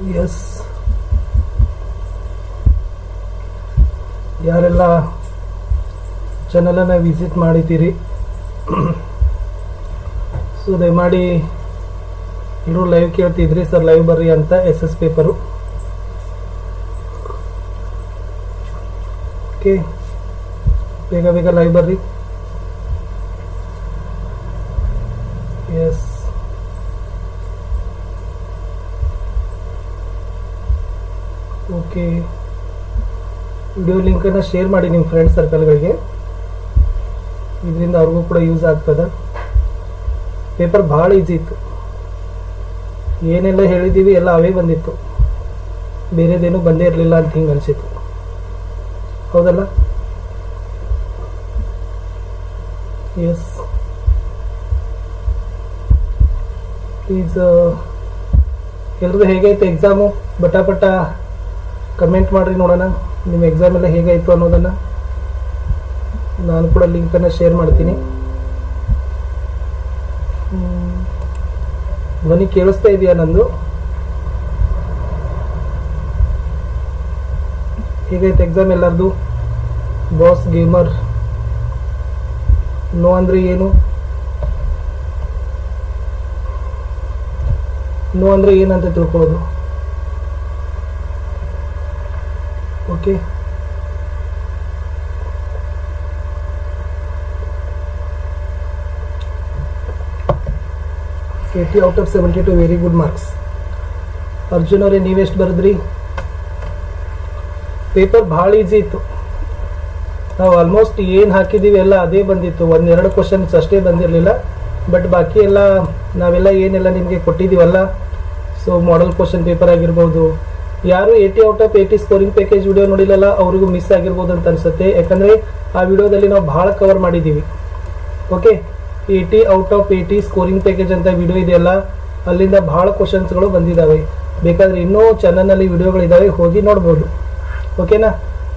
S ಯಾರೆಲ್ಲ ಚಾನಲನ್ನು visit ಮಾಡಿದ್ದೀರಿ ಸೊ ದಯಮಾಡಿ ಎಲ್ಲರೂ ಲೈವ್ ಕೇಳ್ತಿದ್ರಿ ಸರ್ ಲೈವ್ ಬರ್ರಿ ಅಂತ ಎಸ್ ಎಸ್ ಪೇಪರು ಓಕೆ ಬೇಗ ಬೇಗ ಲೈವ್ ಬರ್ರಿ ಎಸ್ ಓಕೆ. ವಿಡಿಯೋ ಲಿಂಕನ್ನು ಶೇರ್ ಮಾಡಿ ನಿಮ್ಮ ಫ್ರೆಂಡ್ ಸರ್ಕಲ್ಗಳಿಗೆ ಇದರಿಂದ ಅವ್ರಿಗೂ ಕೂಡ ಯೂಸ್ ಆಗ್ತದೆ. ಪೇಪರ್ ಭಾಳ ಈಸಿ ಇತ್ತು. ಏನೆಲ್ಲ ಹೇಳಿದ್ದೀವಿ ಎಲ್ಲ ಅವೇ ಬಂದಿತ್ತು. ಬೇರೆದೇನು ಬಂದೇ ಇರಲಿಲ್ಲ ಅಂತ ಹಿಂಗೆ ಅನಿಸಿತ್ತು. ಹೌದಲ್ಲ? ಎಸ್ ಪ್ಲೀಸ್ ಎಲ್ರದ್ದು ಹೇಗೈತೆ ಎಕ್ಸಾಮು ಬಟಾಪಟ ಬಟ ಕಮೆಂಟ್ ಮಾಡಿರಿ ನೋಡೋಣ. ನಿಮ್ಮ ಎಕ್ಸಾಮ್ ಎಲ್ಲ ಹೇಗಾಯಿತು ಅನ್ನೋದನ್ನು ನಾನು ಕೂಡ ಲಿಂಕನ್ನು ಶೇರ್ ಮಾಡ್ತೀನಿ. ಧ್ವನಿ ಕೇಳಿಸ್ತಾ ಇದೆಯಾ ನಂದು? ಹೇಗಾಯ್ತು ಎಕ್ಸಾಮ್ ಎಲ್ಲರದು? ಬಾಸ್ ಗೇಮರ್ ನೋ ಅಂದರೆ ಏನು? ನೋ ಅಂದರೆ ಏನಂತ ತಿಳ್ಕೊಳ್ಳೋದು? Okay eighty out of seventy two very good marks Arjun ಅವರೇ ನೀವೆಷ್ಟು ಬರೆದ್ರಿ? ಪೇಪರ್ ಭಾಳ ಈಸಿ ಇತ್ತು. ನಾವು ಆಲ್ಮೋಸ್ಟ್ ಏನು ಹಾಕಿದ್ದೀವಿ ಎಲ್ಲ ಅದೇ ಬಂದಿತ್ತು. ಒಂದೆರಡು ಕ್ವಶನ್ಸ್ ಅಷ್ಟೇ ಬಂದಿರಲಿಲ್ಲ. ಬಟ್ ಬಾಕಿ ಎಲ್ಲ ನಾವೆಲ್ಲ ಏನೆಲ್ಲ ನಿಮಗೆ ಕೊಟ್ಟಿದ್ದೀವಲ್ಲ ಸೊ ಮಾಡೆಲ್ ಕ್ವಶನ್ ಪೇಪರ್ ಆಗಿರ್ಬೋದು ಯಾರು eighty out of eighty scoring package video ನೋಡಿಲ್ಲ ಅವರಿಗೂ ಮಿಸ್ ಆಗಿರ್ಬೋದು ಅಂತ ಅನ್ಸುತ್ತೆ. ಯಾಕಂದರೆ ಆ ವಿಡಿಯೋದಲ್ಲಿ ನಾವು ಭಾಳ ಕವರ್ ಮಾಡಿದ್ದೀವಿ okay eighty out of eighty scoring package ಅಂತ ವಿಡಿಯೋ ಇದೆಯಲ್ಲ, ಅಲ್ಲಿಂದ ಭಾಳ ಕ್ವಶನ್ಸ್ಗಳು ಬಂದಿದ್ದಾವೆ ಬೇಕಾದರೆ ಇನ್ನೂ ಚಾನಲ್ನಲ್ಲಿ ವಿಡಿಯೋಗಳಿದ್ದಾವೆ ಹೋಗಿ ನೋಡ್ಬೋದು. ಓಕೆನಾ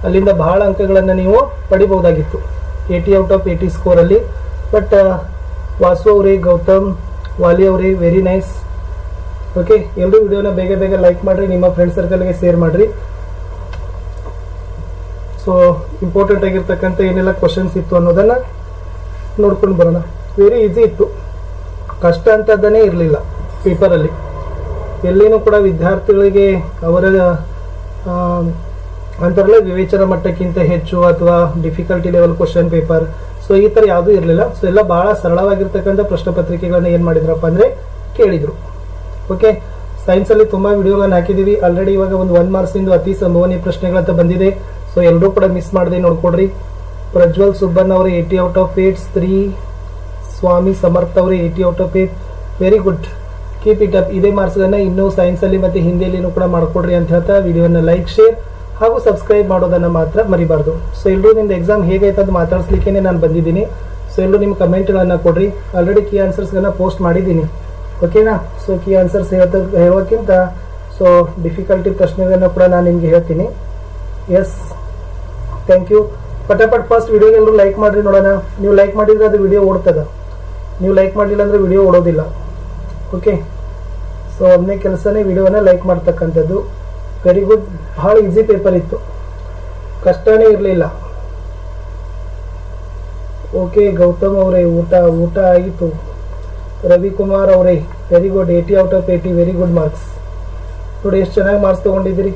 ಅಲ್ಲಿಂದ ಭಾಳ ಅಂಕಗಳನ್ನು ನೀವು ಪಡಿಬೋದಾಗಿತ್ತು ಏಯ್ಟಿ ಔಟ್ ಆಫ್ ಏಯ್ಟಿ ಸ್ಕೋರಲ್ಲಿ ಬಟ್ ವಾಸು ಅವರೇ, ಗೌತಮ್, ವಾಲಿ ಅವರೇ ವೆರಿ ನೈಸ್ ಓಕೆ ಎಲ್ಲರೂ ವಿಡಿಯೋನ ಬೇಗ ಬೇಗ ಲೈಕ್ ಮಾಡಿರಿ, ನಿಮ್ಮ ಫ್ರೆಂಡ್ ಸರ್ಕಲ್ಗೆ ಶೇರ್ ಮಾಡಿರಿ. ಸೊ ಇಂಪಾರ್ಟೆಂಟ್ ಆಗಿರ್ತಕ್ಕಂಥ ಏನೆಲ್ಲ ಕ್ವಶನ್ಸ್ ಇತ್ತು ಅನ್ನೋದನ್ನು ನೋಡ್ಕೊಂಡು ಬರೋಣ. ವೆರಿ ಈಸಿ ಇತ್ತು. ಕಷ್ಟ ಅಂತದನ್ನೇ ಇರಲಿಲ್ಲ ಪೇಪರಲ್ಲಿ ಎಲ್ಲಿನೂ ಕೂಡ ವಿದ್ಯಾರ್ಥಿಗಳಿಗೆ ಅವರ ಅಂತಾರಲ್ಲ ವಿವೇಚನ ಮಟ್ಟಕ್ಕಿಂತ ಹೆಚ್ಚು ಅಥವಾ difficulty level question paper so ಈ ಥರ ಯಾವುದೂ ಇರಲಿಲ್ಲ. ಸೊ ಎಲ್ಲ ಭಾಳ ಸರಳವಾಗಿರ್ತಕ್ಕಂಥ ಪ್ರಶ್ನೆ ಪತ್ರಿಕೆಗಳನ್ನ ಏನು ಮಾಡಿದ್ರಪ್ಪ ಅಂದರೆ ಕೇಳಿದರು. ಓಕೆ ಸೈನ್ಸಲ್ಲಿ ತುಂಬ ವಿಡಿಯೋಗಳನ್ನು ಹಾಕಿದ್ದೀವಿ ಆಲ್ರೆಡಿ ಇವಾಗ ಒಂದು ಒನ್ ಮಾರ್ಕ್ಸಿಂದು ಅತಿ ಸಂಭವನೀಯ ಪ್ರಶ್ನೆಗಳಂತ ಬಂದಿದೆ. ಸೊ ಎಲ್ಲರೂ ಕೂಡ ಮಿಸ್ ಮಾಡದೆ ನೋಡ್ಕೊಡ್ರಿ. ಪ್ರಜ್ವಲ್ ಸುಬ್ಬನ್ ಅವರು ಏಯ್ಟಿ ಔಟ್ ಆಫ್ ಏಟ್ ಸ್ತ್ರೀ ಸ್ವಾಮಿ ಸಮರ್ಥ ಅವರು eighty out of eight very good keep it up ಇದೇ ಮಾರ್ಕ್ಸ್ಗಳನ್ನ ಇನ್ನೂ ಸೈನ್ಸಲ್ಲಿ ಮತ್ತು ಹಿಂದಿಯಲ್ಲಿನೂ ಕೂಡ ಮಾಡ್ಕೊಡ್ರಿ ಅಂತ ಹೇಳ್ತಾ ವಿಡಿಯೋನ ಲೈಕ್ ಶೇರ್ ಹಾಗೂ ಸಬ್ಸ್ಕ್ರೈಬ್ ಮಾಡೋದನ್ನು ಮಾತ್ರ ಮರಿಬಾರ್ದು. ಸೊ ಎಲ್ಲರೂ ನಿಮ್ದು ಎಕ್ಸಾಮ್ ಹೇಗಾಯ್ತು ಅದು ಮಾತಾಡ್ಸ್ಲಿಕ್ಕೆ ನಾನು ಬಂದಿದ್ದೀನಿ. ಸೊ ಎಲ್ಲರೂ ನಿಮ್ಮ ಕಮೆಂಟ್ಗಳನ್ನು ಕೊಡ್ರಿ. ಆಲ್ರೆಡಿ ಕೀ ಆನ್ಸರ್ಸ್ಗಳನ್ನ ಪೋಸ್ಟ್ ಮಾಡಿದ್ದೀನಿ. ಓಕೆನಾ ಸೊ ಕೀ ಆನ್ಸರ್ಸ್ ಹೇಳ್ತ ಹೇಳೋಕ್ಕಿಂತ ಸೊ ಡಿಫಿಕಲ್ಟಿ ಪ್ರಶ್ನೆಗಳನ್ನ ಕೂಡ ನಾನು ನಿಮಗೆ ಹೇಳ್ತೀನಿ. ಎಸ್ ಥ್ಯಾಂಕ್ ಯು ಪಟಾಪಟ್ ಫಸ್ಟ್ ವಿಡಿಯೋಗೆ ಎಲ್ಲರೂ ಲೈಕ್ ಮಾಡಿರಿ ನೋಡೋಣ. ನೀವು ಲೈಕ್ ಮಾಡಿದರೆ ಅದು ವಿಡಿಯೋ ಓಡ್ತದೆ. ನೀವು ಲೈಕ್ ಮಾಡಲಿಲ್ಲ ಅಂದರೆ ವಿಡಿಯೋ ಓಡೋದಿಲ್ಲ. ಓಕೆ ಸೊ ಒಂದನೇ ಕೆಲಸನೇ ವಿಡಿಯೋನ ಲೈಕ್ ಮಾಡ್ತಕ್ಕಂಥದ್ದು. ವೆರಿ ಗುಡ್ ಭಾಳ ಈಸಿ ಪೇಪರ್ ಇತ್ತು. ಕಷ್ಟನೇ ಇರಲಿಲ್ಲ. ಓಕೆ ಗೌತಮ್ ಅವರೇ, ಊಟ ಊಟ ಆಗಿತ್ತು ರವಿಕುಮಾರ್ ಅವರೇ very good eighty out of eighty very good marks ನೋಡಿ ಎಷ್ಟು ಚೆನ್ನಾಗಿ ಮಾರ್ಕ್ಸ್ ತೊಗೊಂಡಿದ್ದೀರಿ.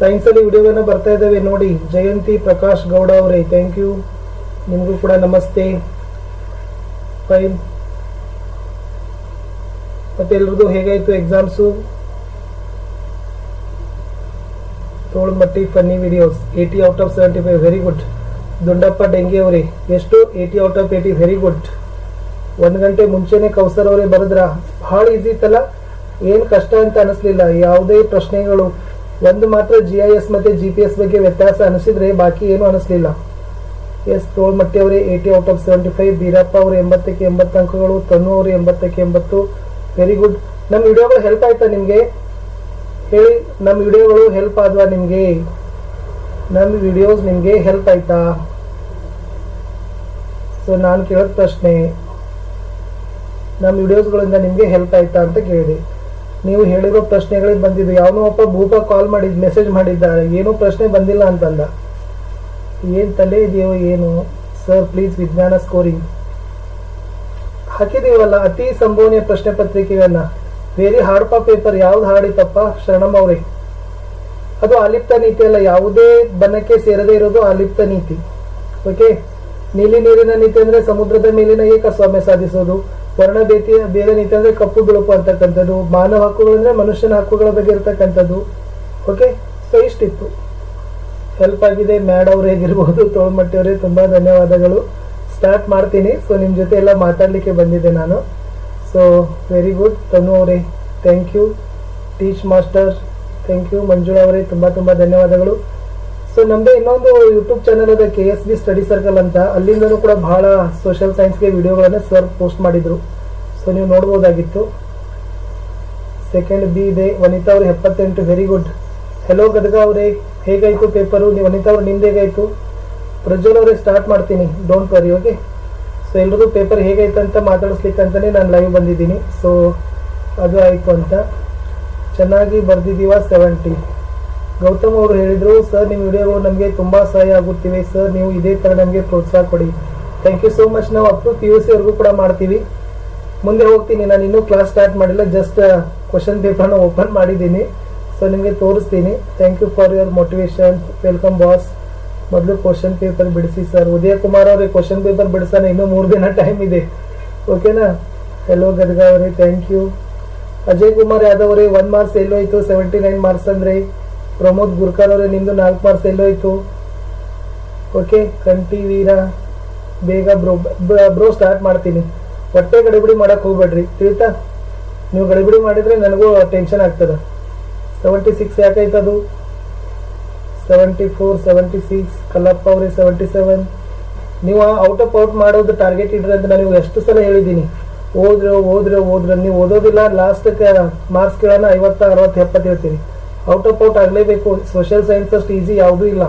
ಸೈನ್ಸಲ್ಲಿ ವಿಡಿಯೋಗಳನ್ನ ಬರ್ತಾ ಇದ್ದಾವೆ ನೋಡಿ. ಜಯಂತಿ ಪ್ರಕಾಶ್ ಗೌಡ ಅವರೇ ಥ್ಯಾಂಕ್ ಯು ನಿಮಗೂ ಕೂಡ ನಮಸ್ತೆ. ಫೈನ್ ಮತ್ತೆ ಎಲ್ರದ್ದು ಹೇಗಾಯಿತು exams Tolmatti funny videos eighty out of seventy five very good Dundappa Dengi ಅವರೇ, ಎಷ್ಟು? Eighty out of eighty very good ಒಂದು ಗಂಟೆ ಮುಂಚೆನೆ ಕೌಸರ್ ಅವರೇ ಬರೆದ್ರ ಭಾಳ ಈಸಿ ಇತ್ತಲ್ಲ? ಏನು ಕಷ್ಟ ಅಂತ ಅನಿಸ್ಲಿಲ್ಲ. ಯಾವುದೇ ಪ್ರಶ್ನೆಗಳು. ಒಂದು ಮಾತ್ರ ಜಿ ಐ ಎಸ್ ಮತ್ತು ಜಿ ಪಿ ಎಸ್ ಬಗ್ಗೆ ವ್ಯತ್ಯಾಸ ಅನಿಸಿದ್ರೆ ಬಾಕಿ ಏನು ಅನಿಸ್ಲಿಲ್ಲ. ಎಸ್, ತೋಳ್ಮಟ್ಟಿ ಅವರೇ eighty out of seventy five Birappa ಅವರು ಎಂಬತ್ತಕ್ಕೆ ಎಂಬತ್ತು ಅಂಕಗಳು, ತನು ಅವರು ಎಂಬತ್ತಕ್ಕೆ ಎಂಬತ್ತು. ವೆರಿ ಗುಡ್ ನಮ್ಮ ವಿಡಿಯೋಗಳು ಹೆಲ್ಪ್ ಆಯ್ತಾ ನಿಮಗೆ? ಹೇಳಿ ನಮ್ಮ ವಿಡಿಯೋಗಳು ಹೆಲ್ಪ್ ಆದ್ವಾ ನಿಮಗೆ? ನಮ್ಮ ವಿಡಿಯೋಸ್ ನಿಮಗೆ ಹೆಲ್ಪ್ ಆಯ್ತಾ? ಸೊ ನಾನು ಕೇಳೋದು ಪ್ರಶ್ನೆ. ನಮ್ಮ ವಿಡಿಯೋಸ್ಗಳಿಂದ ನಿಮಗೆ ಹೆಲ್ಪ್ ಆಯ್ತಾ ಅಂತ ಕೇಳಿದೆ ನೀವು ಹೇಳಿರೋ ಪ್ರಶ್ನೆಗಳಿಗೆ ಬಂದಿದ್ದು, ಯಾವನೋ ಒಬ್ಬ ಭೂಪ ಕಾಲ್ ಮಾಡಿ ಮೆಸೇಜ್ ಮಾಡಿದ್ದಾರೆ ಏನೂ ಪ್ರಶ್ನೆ ಬಂದಿಲ್ಲ ಅಂತಂದ. ಏನು ತಲೆ ಇದೆಯೋ ಏನು? ಸರ್ ಪ್ಲೀಸ್ ವಿಜ್ಞಾನ ಸ್ಕೋರಿಂಗ್ ಹಾಕಿದೀವಲ್ಲ, ಅತಿ ಸಂಭವನೀಯ ಪ್ರಶ್ನೆ ಪತ್ರಿಕೆಗಳನ್ನ ವೆರಿ ಹಾರ್ಡ್ ಪಾ ಪೇಪರ್ ಯಾವ್ದು ಹಾಡಿತಪ್ಪ? ಶರಣಮ್ಮ ಅವ್ರೆ. ಅದು ಆಲಿಪ್ತ ನೀತಿ ಅಲ್ಲ, ಯಾವುದೇ ಬಣ್ಣಕ್ಕೆ ಸೇರದೇ ಇರೋದು ಆಲಿಪ್ತ ನೀತಿ. ಓಕೆ ನೀಲಿ ನೀರಿನ ನೀತಿ ಅಂದ್ರೆ ಸಮುದ್ರದ ಮೇಲಿನ ಏಕಸ್ವಾಮ್ಯ ಸಾಧಿಸೋದು. ವರ್ಣ ಭೇತಿ ಬೇರೆ ನೀತಿ ಕಪ್ಪು, ಬಿಳುಪು ಅಂತಕ್ಕಂಥದ್ದು. ಮಾನವ ಹಕ್ಕುಗಳು ಅಂದ್ರೆ ಮನುಷ್ಯನ ಹಕ್ಕುಗಳ ಬಗ್ಗೆ ಇರ್ತಕ್ಕಂಥದ್ದು. ಓಕೆ ಸೊ ಇಷ್ಟಿತ್ತು ಹೆಲ್ಪ್ ಆಗಿದೆ. ಮ್ಯಾಡ್ ಅವ್ರು ಹೇಗಿರ್ಬೋದು ತೋಳ್ಮಟ್ಟಿಯವರೇ ತುಂಬಾ ಧನ್ಯವಾದಗಳು. ಸ್ಟಾರ್ಟ್ ಮಾಡ್ತೀನಿ. ಸೊ ನಿಮ್ಮ ಜೊತೆ ಎಲ್ಲ ಮಾತಾಡಲಿಕ್ಕೆ ಬಂದಿದ್ದೆ ನಾನು. ಸೊ ವೆರಿ ಗುಡ್ ತನು ಅವರೇ thank you teach master thank you Manjula ಅವರೇ, ತುಂಬ ತುಂಬ ಧನ್ಯವಾದಗಳು. ಸೊ ನಮ್ದೆ ಇನ್ನೊಂದು ಯೂಟ್ಯೂಬ್ ಚಾನಲ್ ಇದೆ K S B study circle ಅಂತ. ಅಲ್ಲಿಂದನೂ ಕೂಡ ಬಹಳ ಸೋಷಿಯಲ್ ಸೈನ್ಸ್ಗೆ ವಿಡಿಯೋಗಳನ್ನು ಸರ್ ಪೋಸ್ಟ್ ಮಾಡಿದ್ರು. ಸೊ ನೀವು ನೋಡ್ಬೋದಾಗಿತ್ತು. ಸೆಕೆಂಡ್ ಬಿ ಇದೆ. ವನಿತಾ ಅವರು, ಎಪ್ಪತ್ತೆಂಟು. ವೆರಿ ಗುಡ್ ಹೆಲೋ ಗದಗ ಅವರೇ. ಹೇಗಾಯ್ತು ಪೇಪರು ವನಿತಾ ಅವ್ರು, ನಿಮ್ದು ಹೇಗಾಯ್ತು? ಪ್ರಜ್ವಲ್ ಅವರೇ ಸ್ಟಾರ್ಟ್ ಮಾಡ್ತೀನಿ. ಡೋಂಟ್ ವರಿ ಓಕೆ ಸೊ ಎಲ್ರಿಗೂ ಪೇಪರ್ ಹೇಗಾಯ್ತು ಅಂತ ಮಾತಾಡಿಸ್ಲಿಕ್ಕೆ ಅಂತಲೇ ನಾನು ಲೈವ್ ಬಂದಿದ್ದೀನಿ. ಸೊ ಅದು ಆಯಿತು ಅಂತ. ಚೆನ್ನಾಗಿ ಬರ್ದಿದ್ದೀವ ಸೆವೆಂಟಿ ಗೌತಮ್ ಅವರು ಹೇಳಿದರು ಸರ್ ನಿಮ್ಮ ವಿಡಿಯೋಗಳು ನಮಗೆ ತುಂಬ ಸಹಾಯ ಆಗುತ್ತಿವೆ. ಸರ್ ನೀವು ಇದೇ ಥರ ನಮಗೆ ಪ್ರೋತ್ಸಾಹ ಕೊಡಿ. ಥ್ಯಾಂಕ್ ಯು ಸೋ ಮಚ್ ನಾವು ಅಪ್ ಟು ಪಿ ಯು ಸಿವರೆಗೂ ಕೂಡ ಮಾಡ್ತೀವಿ. ಮುಂದೆ ಹೋಗ್ತೀನಿ. ನಾನು ಇನ್ನೂ ಕ್ಲಾಸ್ ಸ್ಟಾರ್ಟ್ ಮಾಡಿಲ್ಲ. ಜಸ್ಟ್ ಕ್ವಶನ್ ಪೇಪರ್ನ ಓಪನ್ ಮಾಡಿದ್ದೀನಿ. ಸೊ ನಿಮಗೆ ತೋರಿಸ್ತೀನಿ. Thank you for your motivation welcome boss ಮೊದಲು ಕ್ವಶನ್ ಪೇಪರ್ ಬಿಡಿಸಿ ಸರ್ ಉದಯ ಕುಮಾರ್ ಅವರೇ ಕ್ವಶನ್ ಪೇಪರ್ ಬಿಡಿಸೋಣ. ಇನ್ನೂ ಮೂರು ದಿನ ಟೈಮ್ ಇದೆ. ಓಕೆನಾ ಹೆಲೋ ಗದಗ ಅವರೇ. ಥ್ಯಾಂಕ್ ಯು ಅಜಯ್ ಕುಮಾರ್ ಯಾದವ್ ಅವರೇ ಒನ್ ಮಾರ್ಕ್ಸ್ ಎಲ್ಲೋಯ್ತು. ಸೆವೆಂಟಿ ನೈನ್ ಮಾರ್ಕ್ಸ್ ಅಂದ್ರೆ ಪ್ರಮೋದ್ ಗುರ್ಕರ್ ಅವರೇ, ನಿಮ್ದು ನಾಲ್ಕು ಮಾರ್ಕ್ಸ್ ಎಲ್ಲೋಯ್ತು. ಓಕೆ ಕಂಟಿ ವೀರ ಬೇಗ ಬ್ರೋ ಬ್ರೋ ಸ್ಟಾರ್ಟ್ ಮಾಡ್ತೀನಿ. ಹೊಟ್ಟೆ ಗಡಿಬಿಡಿ ಮಾಡಕ್ಕೆ ಹೋಗ್ಬೇಡ್ರಿ, ತಿಳಿತಾ? ನೀವು ಗಡಿಬಿಡಿ ಮಾಡಿದ್ರೆ ನನಗೂ ಟೆನ್ಷನ್ ಆಗ್ತದೆ. Seventy six ಯಾಕೈತದು seventy four seventy six Kallappa ಅವರೇ ಸೆವೆಂಟಿ ಸೆವೆನ್ ನೀವು ಔಟ್ ಆಫ್ ಔಟ್ ಮಾಡೋದು ಟಾರ್ಗೆಟ್ ಇಡ್ರಿ ಅಂತ ನಾನು ಎಷ್ಟು ಸಲ ಹೇಳಿದ್ದೀನಿ. ಓದ್ರೆ ಓದ್ರೆ ಓದ್ರೆ. ನೀವು ಓದೋದಿಲ್ಲ ಲಾಸ್ಟಕ್ಕೆ ಮಾರ್ಕ್ಸ್ ಕೇಳೋಣ, ಐವತ್ತ, ಅರವತ್ತು, ಎಪ್ಪತ್ತು ಹೇಳ್ತೀರಿ ಔಟ್ ಆಫ್ ಔಟ್ ಆಗಲೇಬೇಕು. ಸೋಷಿಯಲ್ ಸೈನ್ಸ್ ಅಷ್ಟು ಈಸಿ ಯಾವುದೂ ಇಲ್ಲ.